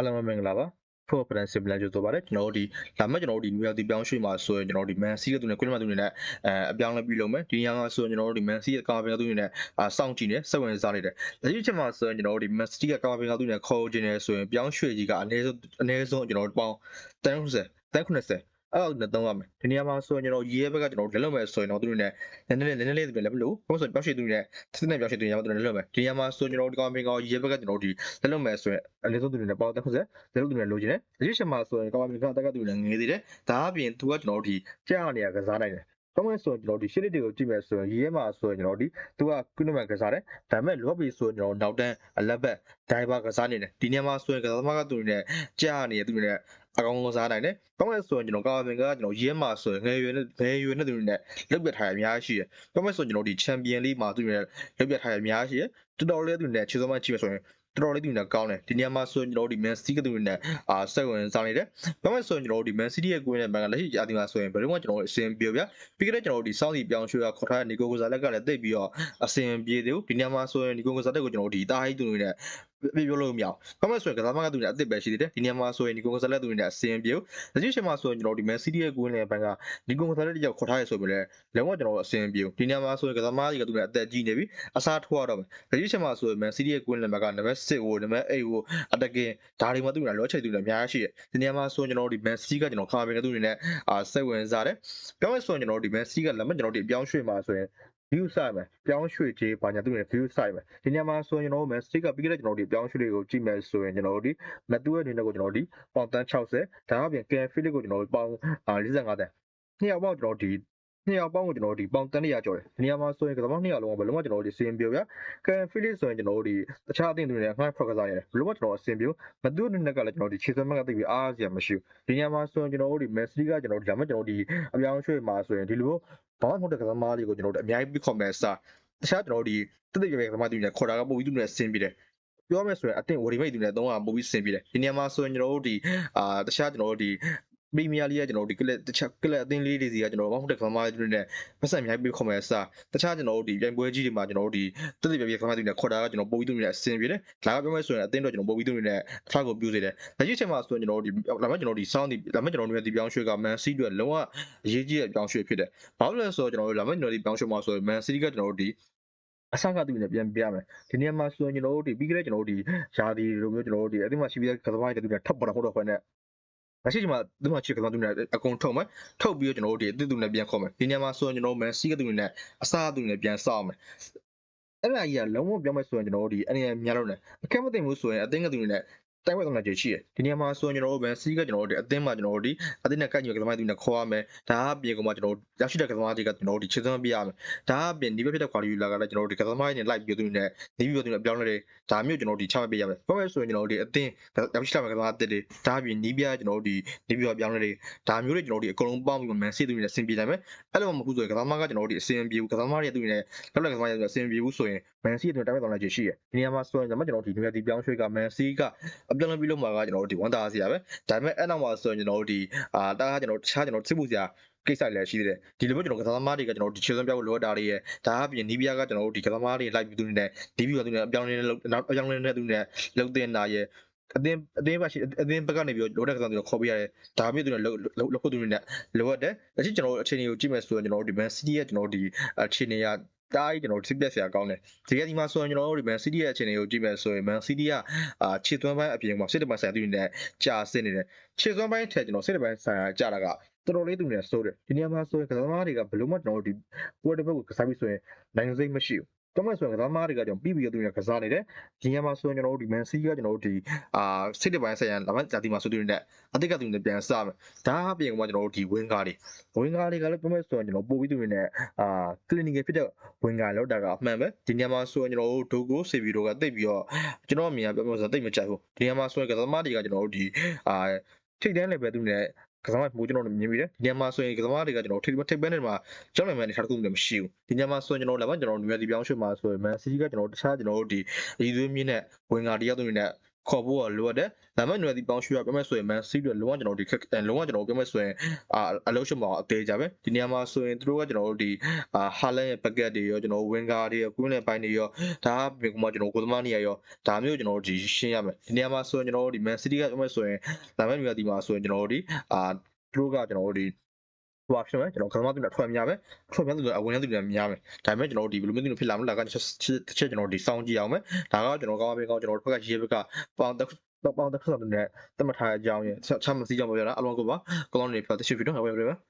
အားလုံးပဲမင်္ဂလာပါ Pro Principal လမ်းကျဆိုပါတယ်ကျွန်တော်တို့ဒီလာမဲ့ကျွန်တော်တို့ဒီနယူးယောက်ဒီပြောင်းရွှေ့မှာဆိုရင်ကျွန်တော်တို့ဒီ Man City ကသူနဲ့ Queen မှာသူနဲ့အဲအပြောင်းလဲပြီးလုံးမယ်ဒီညကဆိုရင်ကျွန်တော်တို့ဒီ Man City ကကာဗင်ကသူနဲ့အာစောင့်ကြည့်နေစိတ်ဝင်စားနေတယ်လက်ရှိချက်မှာဆိုရင်ကျွန်တော်တို့ဒီ Man City ကကာဗင်ကသူနဲ့ခေါ်ခြင်းနေဆိုရင်ပြောင်းရွှေ့ကြီးကအနည်းဆုံးအနည်းဆုံးကျွန်တော်တို့ပေါင်း190 190 အဲ့တော့နဲ့သုံးရမယ်ဒီနေရာမှာဆိုရင်ကျွန်တော်ရေးဘက်ကကျွန်တော်လက်လုံးမယ်ဆိုရင်တော့သူတို့နဲ့နည်းနည်းနည်းနည်းလေးသူတွေလည်းဘလို့ဘာလို့ဆိုပြောင်းရွှေ့သူနဲ့စစ်နဲ့ပြောင်းရွှေ့သူတွေရမှာသူတွေလက်လုံးမယ်ဒီနေရာမှာဆိုရင်ကျွန်တော်ဒီကောင်ပင်ကောင်ရေးဘက်ကကျွန်တော်ဒီလက်လုံးမယ်ဆိုရင်အနည်းဆုံးသူတွေနဲ့ပေါင်း190လက်လုံးသူတွေလိုချင်တယ်လက်ရှိချက်မှာဆိုရင်ကောင်ပင်ကောင်တက်ကသူတွေလည်းငေးသေးတယ်ဒါအပြင်သူကကျွန်တော်ဒီကြာနေရကစားနိုင်တယ်ကောင်းမယ်ဆိုရင်ကျွန်တော်ဒီရှစ်လေးတွေကိုကြည့်မယ်ဆိုရင်ရေးရဲမှာဆိုရင်ကျွန်တော်ဒီသူကကုနမန်ကစားတယ်ဒါပေမဲ့လော့ဘီဆိုရင်ကျွန်တော်နောက်တန်းအလက်ဘက်ဒိုင်ဘာကစားနေတယ်ဒီနေရာမှာဆိုရင်ကစားသမားကသူတွေနဲ့ကြာနေရသူတွေနဲ့ အကောင်ကစားနိုင်တယ်ကောင်းမယ်ဆိုရင်ကျွန်တော်ကာဗင်ကကျွန်တော်ရေးမှာဆိုရင်ငယ်ရွယ်နဲ့ငယ်ရွယ်နဲ့သူတွေနဲ့လောက်ပြထားရအများကြီးရှိတယ်ကောင်းမယ်ဆိုရင်ကျွန်တော်ဒီချန်ပီယံလိမှာသူတွေနဲ့လောက်ပြထားရအများကြီးရှိတယ်တော်တော်လေးသူတွေနဲ့ခြေစောမှကြည့်မယ်ဆိုရင်တော်တော်လေးသူနဲ့ကောင်းတယ်ဒီနေရာမှာဆိုရင်ကျွန်တော်တို့ဒီ Man City ကသူတွေနဲ့အာစိတ်ဝင်စားနေတယ်။ဘာမှဆိုရင်ကျွန်တော်တို့ဒီ Man City ရဲ့ကိုယ်နဲ့ဘန်ကလက်ရှိအဒီမှာဆိုရင်ဘယ်တော့မှကျွန်တော်တို့အဆင်ပြေဗျာ။ပြီးခဲ့တဲ့ကျွန်တော်တို့ဒီ South ပြောင်းရွှေ့ကခေါ်ထားတဲ့နီကိုကိုဇာလက်ကလည်းတိတ်ပြီးတော့အဆင်ပြေသေးဘူး။ဒီနေရာမှာဆိုရင်နီကိုကိုဇာလက်ကိုကျွန်တော်တို့ဒီတာဟိသူတွေနဲ့ ပြပြောလို့မရအောင်။ဘာမှဆိုရင်ကစားမကသူတွေအစ်စ်ပဲရှိသေးတယ်။ဒီနေရာမှာဆိုရင်နီကိုကိုဇာလက်သူတွေနဲ့အဆင်ပြေဘူး။လက်ရှိချိန်မှာဆိုရင်ကျွန်တော်တို့ဒီ Man City ရဲ့ကိုယ်နဲ့ဘန်ကနီကိုကိုဇာလက်တယောက်ခေါ်ထားရဆိုပေမဲ့လည်းလုံးဝကျွန်တော်တို့အဆင်ပြေဘူး။ဒီနေရာမှာဆိုရင်ကစားမကြီးကသူတွေအသက်ကြီးနေပြီ။အစားထိုးရတော့မယ်။လက်ရှိချိန်မှာဆိုရင် Man City ရဲ့ကိုယ်နဲ့ဘန်ကနံပါတ်6ကိုနံပါတ်8ကိုအတကင်ဒါတွေမှသူကလောချိတ်သူလည်းအများကြီးရှိတယ်ဒီနေရာမှာဆိုရင်ကျွန်တော်တို့ဒီ Man City ကကျွန်တော်ခါပင်ကသူတွေနဲ့အာစိတ်ဝင်စားတယ်ပြောင်းမယ်ဆိုရင်ကျွန်တော်တို့ဒီ Man City ကလက်မကျွန်တော်တို့ဒီအပြောင်းရွှေ့မှာဆိုရင် view ဆိုင်မယ်ပြောင်းရွှေ့ခြင်းဘာညာသူတွေ view ဆိုင်မယ်ဒီနေရာမှာဆိုရင်ကျွန်တော်တို့ Man City ကပြီးခဲ့တဲ့ကျွန်တော်တို့ဒီပြောင်းရွှေ့တွေကိုကြည့်မယ်ဆိုရင်ကျွန်တော်တို့ဒီ Matthew ရဲ့အနေနဲ့ကိုကျွန်တော်တို့ဒီပေါင်တန်း60ဒါအပြင် Ken Phillips ကိုကျွန်တော်တို့ပေါင်45တန်းနှစ်ယောက်ပေါင်းကျွန်တော်တို့ဒီ နှစ်ယောက်ပေါင်းကိုကျွန်တော်တို့ဒီပေါင်တန်း100ကျော်တယ်ဒီနေရာမှာဆိုရင်ကမ္ဘာနှစ်ယောက်လုံးကဘယ်လုံးဝကျွန်တော်တို့ဒီစီရင်ပြောဗျာ Ken Phillips ဆိုရင်ကျွန်တော်တို့ဒီတခြားအသင်းတွေနဲ့ငှားဖောက်ကစားရတယ်ဘယ်လုံးဝကျွန်တော်အဆင်ပြေမတူတဲ့နက်ကလည်းကျွန်တော်ဒီခြေစွမ်းမကသိပြီးအားစရာမရှိဘူးဒီနေရာမှာဆိုရင်ကျွန်တော်တို့ဒီ Messi ကကျွန်တော်တို့ဒါမှကျွန်တော်ဒီအပြောင်းရွှေ့မှာဆိုရင်ဒီလိုဘာမှမဟုတ်တဲ့ကစားသမားတွေကိုကျွန်တော်တို့အများကြီးပြီးခေါ်မယ်စားတခြားကျွန်တော်တို့ဒီတက်တက်ကြွယ်ကစားသမားတွေနဲ့ခေါ်တာကပို့ပြီးသူနဲ့ဆင်းပြီးတယ်ပြောမယ်ဆိုရင်အတင်းဝရီမိတ်တွေနဲ့သုံးတာပို့ပြီးဆင်ပြီးတယ်ဒီနေရာမှာဆိုရင်ကျွန်တော်တို့ဒီအာတခြားကျွန်တော်တို့ဒီ ပရီးမီးယားလိကကျွန်တော်တို့ဒီကလစ်တခြားကလစ်အသင်းလေးတွေစီကကျွန်တော်တို့မဟုတ်တဲ့ကစားသမားတွေနဲ့ပတ်စံအများကြီးပြီးခေါ်မယ်စားတခြားကျွန်တော်တို့ဒီပြိုင်ပွဲကြီးတွေမှာကျွန်တော်တို့ဒီတက်တက်ကြွယ်ကစားသမားတွေနဲ့ခေါ်တာကကျွန်တော်ပို့ပြီးသူတွေနဲ့ဆင်ပြီးတယ်ဒါကပြောမယ်ဆိုရင်အတင်းတော့ကျွန်တော်ပို့ပြီးသူတွေနဲ့အထောက်ကိုပြုစေတယ်လက်ရှိချိန်မှာဆိုရင်ကျွန်တော်တို့ဒီလာမကျွန်တော်တို့ဒီ sound ဒီလာမကျွန်တော်တို့ရဲ့ဒီပြောင်းရွှေ့က Man City အတွက်လုံးဝအရေးကြီးတဲ့ပြောင်းရွှေ့ဖြစ်တယ်ဘာလို့လဲဆိုတော့ကျွန်တော်တို့လာမကျွန်တော်ဒီပြောင်းရွှေ့မှာဆိုရင် Man City ကကျွန်တော်တို့ဒီအဆက်ကသူနဲ့ပြန်ပြရမယ်ဒီနေရာမှာဆိုရင်ကျွန်တော်တို့ဒီပြီးခဲ့တဲ့ကျွန်တော်တို့ဒီယာဒီလိုမျိုးကျွန်တော်တို့ဒီအသိမှရှိပြီးတဲ့ကစားသမားတွေတူနဲ့ထပ်ပေါ်တာဟုတ်တော့ခွဲနဲ့ မရှိချင်မှာဒီမှာချစ်ကစားသူနဲ့အကုန်ထုတ်မယ်ထုတ်ပြီးတော့ကျွန်တော်တို့ဒီအသိသူနဲ့ပြန်ခေါ်မယ်ဒီနေရာမှာဆိုရင်ကျွန်တော်တို့ Man City ကသူနဲ့အစားသူနဲ့ပြန်စောက်မယ်အဲ့ဒါကြီးကလုံးဝပြောမယ်ဆိုရင်ကျွန်တော်တို့ဒီအနေနဲ့များလို့ ਨੇ အခက်မသိဘူးဆိုရင်အသိကသူနဲ့ တိုင်းဝက်သမဏကြီးရှိတယ်ဒီနေရာမှာဆိုရင်ကျွန်တော်တို့ဘန်စီကကျွန်တော်တို့ဒီအသင်းမှာကျွန်တော်တို့ဒီအသင်းနဲ့ကိုက်ညီကစားမတွေနဲ့ခေါ်ရမယ်ဒါအပြင်ကမှကျွန်တော်တို့ရရှိတဲ့ကစားမတွေကကျွန်တော်တို့ဒီခြေစမ်းပြရမယ်ဒါအပြင်ဒီဘက်ဖြစ်တဲ့ quality လာကလည်းကျွန်တော်တို့ဒီကစားမတွေနဲ့ live ပြသူနဲ့နေပြီးတော့သူနဲ့အပြောင်းလဲတယ်ဒါမျိုးကျွန်တော်တို့ဒီချမှတ်ပေးရမယ်ဘာပဲဆိုရင်ကျွန်တော်တို့ဒီအသင်းရရှိတဲ့ကစားမအသစ်တွေဒါအပြင်နီးပြကျွန်တော်တို့ဒီနေပြီးတော့ပြောင်းလဲတယ်ဒါမျိုးတွေကျွန်တော်တို့ဒီအကုန်လုံးပေါင်းပြီးမှန်စီသူတွေနဲ့ဆင်ပြေနိုင်မယ်အဲ့လိုမှမဟုတ်ဆိုရင်ကစားမကကျွန်တော်တို့ဒီအဆင်ပြေဘူးကစားမတွေသူတွေနဲ့လောက်ကစားမတွေအဆင်ပြေဘူးဆိုရင်မန်စီတွေတိုင်းဝက်တော်လိုက်ရှိရဒီနေရာမှာဆိုရင်ကျွန်တော်တို့ဒီနေရာဒီပြောင်းရွှေ့ကမန်စီကအပြောင်းလဲပြီးလို့မှာကကျွန်တော်တို့ဒီဝန်တာစရာပဲဒါပေမဲ့အဲ့နောက်မှာဆိုရင်ကျွန်တော်တို့ဒီအာတာကကျွန်တော်တခြားကျွန်တော်စစ်မှုစရာကိစ္စလည်းရှိသေးတယ်ဒီလိုမျိုးကျွန်တော်ကစားသမားတွေကကျွန်တော်ဒီချေစွမ်းပြဖို့လိုအပ်တာတွေရဲ့ဒါအပြင်နီးပြားကကျွန်တော်တို့ဒီကစားသမားတွေလိုက်ပြီးသူနဲ့ဒီပြီးတော့သူနဲ့အပြောင်းလဲလောက်အပြောင်းလဲနဲ့သူနဲ့လုံတင်တာရဲ့အတင်းအတင်းပါရှိအတင်းဘက်ကနေပြီးတော့လိုတဲ့ကစားသူတွေခေါ်ပြရတယ်ဒါမျိုးသူနဲ့လောက်လောက်ဖို့သူနဲ့လိုအပ်တယ်လက်ရှိကျွန်တော်တို့အခြေအနေကိုကြည့်မယ်ဆိုရင်ကျွန်တော်တို့ဒီ Man City ရဲ့ကျွန်တော်တို့ဒီအခြေအနေက တားကြီးကျွန်တော်တို့စစ်ပြက်ဆရာကောင်းတယ်ဒီကဒီမှာဆိုရင်ကျွန်တော်တို့ဒီ Man City ရဲ့အခြေအနေကိုကြည့်မယ်ဆိုရင် Man City ကအာခြေသွမ်းပိုင်းအပြင်မှာစစ်တပန်ဆိုင်သူတွေနဲ့ကြာစစ်နေတယ်ခြေသွမ်းပိုင်းထက်ကျွန်တော်စစ်တပန်ဆိုင်ကြာတာကတော်တော်လေးသူနဲ့စိုးတယ်ဒီနေရာမှာဆိုရင်ကစားသမားတွေကဘယ်လို့မှကျွန်တော်တို့ဒီပွဲတစ်ပတ်ကိုကစားပြီးဆိုရင်နိုင်စိတ်မရှိဘူး တော့မှဆိုရင်ကစားသမားတွေကကျွန်တော်ပြီးပြီးတော့သူတွေကစားနေတယ်ဒီနေရာမှာဆိုရင်ကျွန်တော်တို့ဒီ Man City ကကျွန်တော်တို့ဒီအာစစ်တပန်ဆိုင်ရလာမဂျာတီမှာဆိုသူတွေနဲ့အတိတ်ကသူတွေနဲ့ပြန်စားမယ်ဒါအပြင်ကကျွန်တော်တို့ဒီဝင်းကားတွေဝင်းကားတွေကလည်းပြောမယ်ဆိုရင်ကျွန်တော်ပို့ပြီးသူတွေနဲ့အာ clinical ဖြစ်တဲ့ဝင်ကလောက်တာကအမှန်ပဲဒီနေရာမှာဆိုရင်ကျွန်တော်တို့ဒိုကိုစီဗီတို့ကတိတ်ပြီးတော့ကျွန်တော်အမြင်ကပြောပြောဆိုတိတ်မကြိုက်ဘူးဒီနေရာမှာဆိုရင်ကစားသမားတွေကကျွန်တော်တို့ဒီအာထိတ်တန်း level သူနဲ့ ကစားသမားမိုးကျွန်တော်တို့မြင်ပြီးတယ်ဒီနေရာမှာဆိုရင်ကစားသမားတွေကကျွန်တော်ထိတ်ထိတ်ပန်းနေမှာကျောင်းနိုင်မှန်းနေထားတခုလည်းမရှိဘူးဒီနေရာမှာဆိုရင်ကျွန်တော်လည်းကျွန်တော်တို့မြန်မာပြည်ပြောင်းရွှေ့မှာဆိုရင် Man City ကကျွန်တော်တခြားကျွန်တော်တို့ဒီအည်သွေးမြင့်တဲ့ဝင်ကတရားသူတွေနဲ့ ခေါ်ဖို့ကလိုအပ်တယ်ဒါပေမဲ့နယ်ဒီပေါင်းရှိရပြောမဲ့ဆိုရင် Man City တို့လုံးဝကျွန်တော်တို့ဒီခက်အဲလုံးဝကျွန်တော်တို့ပြောမဲ့ဆိုရင်အာအလုံးရှုံးမအောင်အသေးကြပဲဒီနေရာမှာဆိုရင်သူတို့ကကျွန်တော်တို့ဒီအာဟာလန်ရဲ့ packet တွေရောကျွန်တော်တို့ winger တွေရောကွင်းလယ်ပိုင်းတွေရောဒါကဘယ်ကမှကျွန်တော်ကိုသမားနေရရောဒါမျိုးကျွန်တော်တို့ဒီရှင်းရမယ်ဒီနေရာမှာဆိုရင်ကျွန်တော်တို့ဒီ Man City ကပြောမဲ့ဆိုရင်ဒါပေမဲ့နယ်ဒီမှာဆိုရင်ကျွန်တော်တို့ဒီအာသူတို့ကကျွန်တော်တို့ဒီ ဟိုပါဖြစ်မယ်ကျွန်တော်ကသမားတူနဲ့ထွက်များပဲထွက်များတူနဲ့အဝင်များတူနဲ့များမယ်ဒါပေမဲ့ကျွန်တော်တို့ဒီဘယ်လိုမျိုးတူဖြစ်လာမလဲဒါကတစ်ချက်ကျွန်တော်ဒီစောင့်ကြည့်အောင်မယ်ဒါကကျွန်တော်ကောင်းပါပဲကောင်းကျွန်တော်တို့ဘက်ကရေးဘက်ကပေါင်တက်ပေါင်တက်ဆက်တဲ့တတ်မှတ်ထားတဲ့အကြောင်းရချမ်းမစည်းကြောင်းပြောပြတာအလုံးကိုပါကောင်းနေပြတဲ့ရှိဗီဒီယိုဟောပြပြ